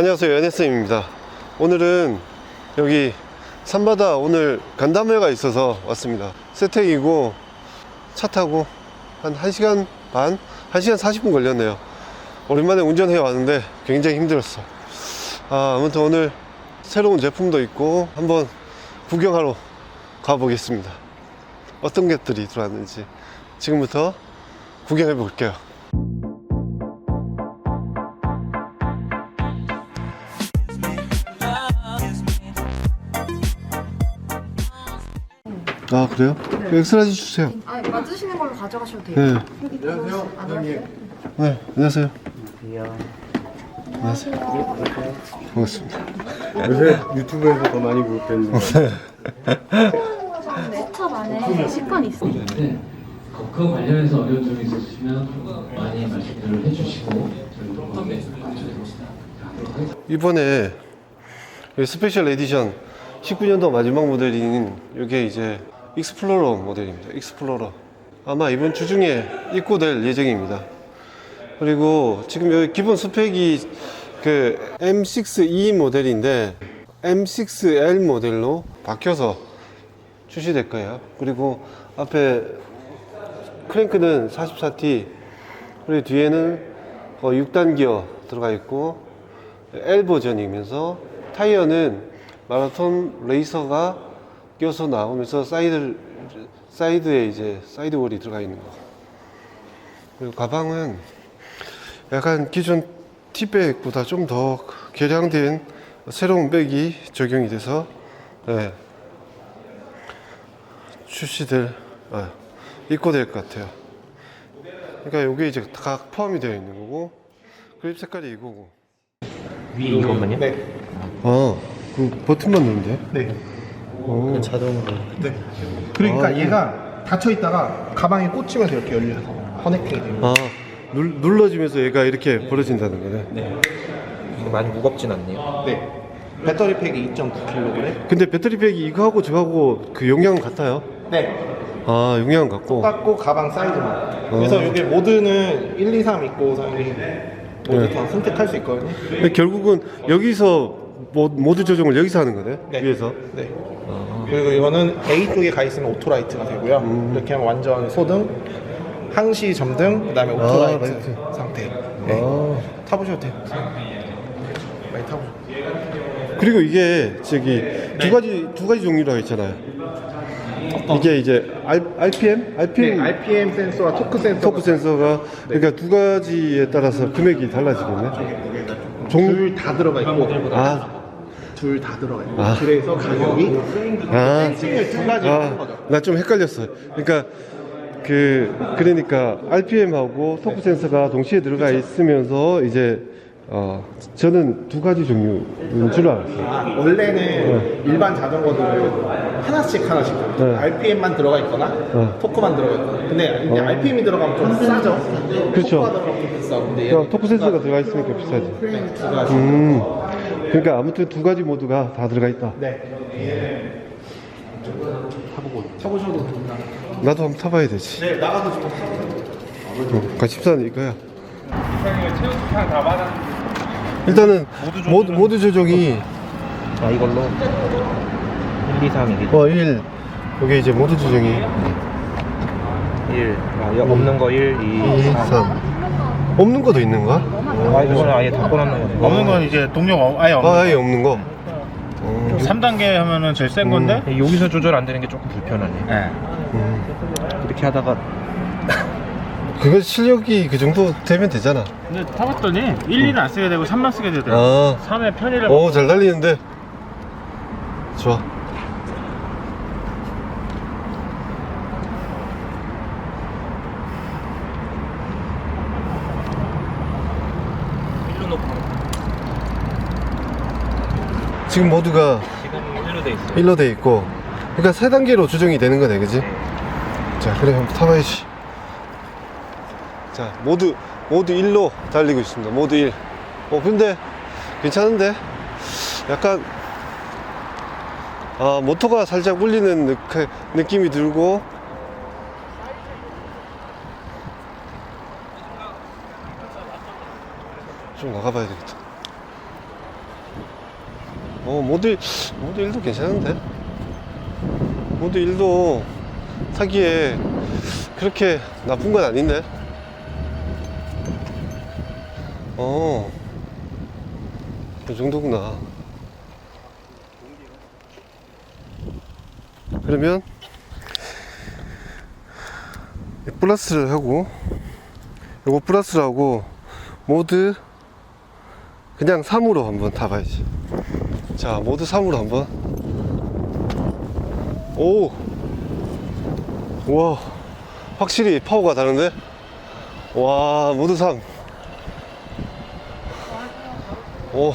안녕하세요. 연혜쌤입니다. 오늘은 여기 산바다 오늘 간담회가 있어서 왔습니다. 세택이고 차 타고 한 1시간 반? 1시간 40분 걸렸네요. 오랜만에 운전해 왔는데 굉장히 힘들었어. 아, 아무튼 오늘 새로운 제품도 있고 한번 구경하러 가보겠습니다. 어떤 것들이 들어왔는지 지금부터 구경해 볼게요 아 그래요? 엑스라지 주세요 아 맞으시는 걸로 가져가셔도 돼요. 네, 안녕하세요. 안녕하세요. 네 안녕하세요 안녕하세요 반갑습니다 요새 유튜브에서 더 많이 구독되는 수첩 안에 식판이 있어요. 네. 그- 그 관련해서 어려운 점이 있으시면 많이 말씀을 해주시고 네, 하도록 하겠습니다. 이번에 이 스페셜 에디션 19년도 마지막 모델인 이게 이제 익스플로러 모델입니다. 익스플로러. 아마 이번 주 중에 입고될 예정입니다. 그리고 지금 여기 기본 스펙이 그 M6E 모델인데 M6L 모델로 바뀌어서 출시될 거예요. 그리고 앞에 크랭크는 44T, 그리고 뒤에는 6단 기어 들어가 있고 L 버전이면서 타이어는 마라톤 레이서가 껴서 나오면서 사이드 사이드에 이제 사이드 월이 들어가 있는 거. 그리고 가방은 약간 기존 티백보다 좀 더 개량된 새로운 백이 적용이 돼서 네, 출시될 아, 입고 될 것 같아요. 그러니까 이게 이제 다 포함이 되어 있는 거고 그립 색깔이 이거고. 위 이것만요? 네. 아, 그 버튼만 누르면 돼요? 네. 오. 자동으로. 네. 그러니까 아, 네. 얘가 닫혀 있다가 가방에 꽂히면서 이렇게 열려서 커넥팅이 돼요. 아, 눌, 눌러지면서 얘가 이렇게 벌어진다는 거네. 네. 많이 무겁진 않네요. 네. 배터리 팩이 2.9kg. 근데 배터리 백이 이거하고 저하고 그 용량은 같아요? 네. 아, 용량은 같고. 똑같고 가방 사이즈만. 그래서 어. 이게 모드는 1, 2, 3 있고 사장님 모두 네. 다 선택할 수 있거든요. 근데 결국은 여기서 모, 모드 조정을 여기서 하는 거네? 네. 위에서. 네. 그리고 이거는 A 쪽에 가 있으면 오토라이트가 되고요. 음. 이렇게 하면 완전 소등, 항시 점등, 그다음에 오토라이트 라이트. 상태. 네. 아. 타보셔도 돼요. 많이 타보셔도 그리고 이게 저기 두 가지, 두 가지 종류라고 했잖아요. 이게 이제 R, RPM? RPM? 네, RPM 센서와 토크 센서 토크 센서가 그러니까 두 가지에 따라서 금액이 달라지겠네. 종, 둘다 들어가 있고 아, 둘 다 들어가 있고 아. 그래서 가격이 아. 펜싱을 두 가지 하는 아, 거죠. 나좀 헷갈렸어. 그러니까 그 그러니까 RPM하고 토크 센서가 동시에 들어가 있으면서 이제 어 저는 두 가지 종류인 줄 알았어요. 아, 원래는 일반 자전거들은 하나씩 하나씩 네. RPM만 들어가 있거나 네. 토크만 들어가 있거나 근데 이제 어. RPM이 들어가면 좀 싸죠 그렇죠. 토크가 들어가면 좀 비싸고 근데 그러니까 얘는 토크 센서가 들어가 있으니까 비싸지. 두 가지 음. 그러니까 아무튼 두 가지 모두가 다 들어가 있다. 네 타보고 타보셔도 됩니다 나도 한번 타봐야 되지. 네 나가도 좀 어, 가십사는 이거야. 일단은 모드, 모드 조정이 아 이걸로 1, 2, 3 이게 어 1. 여기 이제 모드 조정이 1. 아, 여- 없는 거 1, 2, 2, 3. 3. 없는 것도 있는가? 아 이거는 아예 닫고놓는 거네. 없는 건 이제 동력 어- 아예 없는 아, 아예 없는 거. 어, 3단계 하면은 제일 센 건데 네, 여기서 조절 안 되는 게 조금 불편하네. 예. 음. 이렇게 하다가 그거 실력이 그 정도 되면 되잖아. 근데 타봤더니 1, 2는 안 쓰게 되고 3만 쓰게 되더라고 아, 3의 편의를 오, 잘 달리는데. 좋아. 지금 모두가 지금 1로 돼 있어. 1로 돼 있고 그러니까 세 단계로 조정이 되는 거네 그지? 자 그래 한번 타봐야지 자 모두 모두 1로 달리고 있습니다. 모두 1 어, 근데 괜찮은데? 약간 아 모터가 살짝 울리는 느, 느낌이 들고. 좀 나가봐야 되겠다. 어, 모드, 모드 1도 괜찮은데? 모드 1도 사기에 그렇게 나쁜 건 아닌데? 어, 그 정도구나. 그러면, 이 플러스를 하고, 요거 플러스를 하고, 모드 그냥 3으로 한번 타봐야지. 자, 모드 3으로 한번. 오! 와, 확실히 파워가 다른데? 와, 모드 3. 오.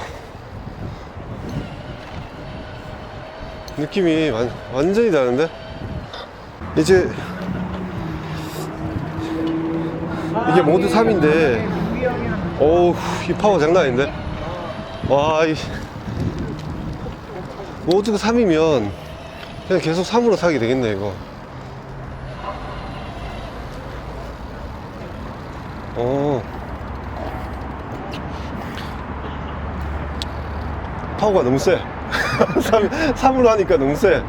느낌이 완, 완전히 다른데? 이제, 이게 모드 3인데, 어우, 이 파워 장난 아닌데? 와, 이, 모드가 3이면 그냥 계속 3으로 사게 되겠네, 이거. 어. 파워가 너무 세. 3, 3으로 하니까 너무 세.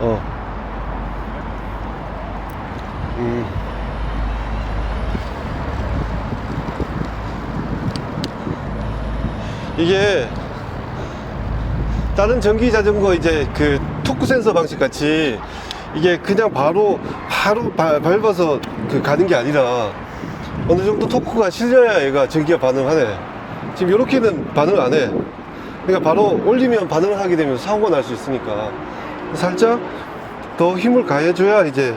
어. 음. 이게 다른 전기 자전거 이제 그 토크 센서 방식 같이 이게 그냥 바로 바로 바- 밟아서 그 가는 게 아니라 어느 정도 토크가 실려야 얘가 전기가 반응하네. 지금 이렇게는 반응을 안 해. 그러니까 바로 올리면 반응을 하게 되면 사고가 날 수 있으니까 살짝 더 힘을 가해줘야 이제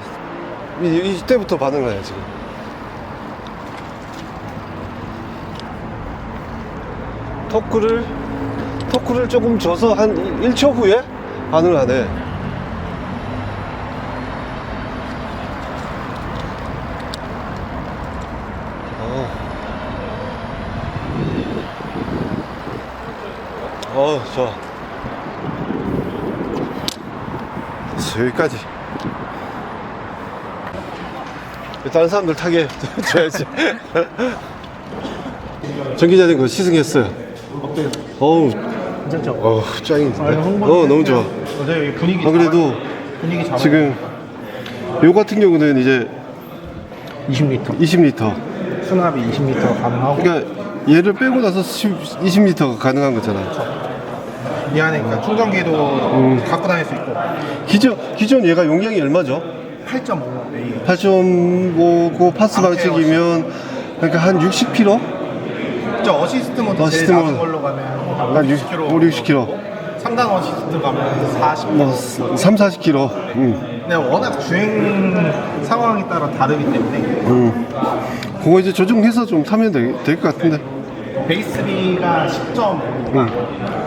이, 이때부터 반응을 해요 지금. 토크를 토크를 조금 줘서 한 1초 후에 반응을 하네. 어. 어, 좋아. 여기까지. 다른 사람들 타게 줘야지. 전기자전거 시승했어요. 어때요? 어우, 괜찮죠? 어우, 짱인데. 아, 어, 너무 좋아. 어제 분위기 안 그래도 잘- 분위기 잘 지금 요 같은 경우는 이제 20리터 20리터. 수납이 20리터 가능하고 그러니까 얘를 빼고 나서 20리터가 가능한 거잖아. 이 안에 그러니까 충전기도 음. 갖고 다닐 수 있고 기존 기존 얘가 용량이 얼마죠? 8.5 A 8.5고 파스 암페어 방식이면 그러니까 한 60kg? 저 어시스트 모드 어시스트 제일 낮은 모드. 걸로 가면 한 60, 5, 60kg. 3단 어시스트 가면 40뭐 3, 40kg. 음. 근데 워낙 주행 상황에 따라 다르기 때문에 음. 그거 이제 조정해서 좀 타면 될 것 같은데. 베이스비가 10.5 음.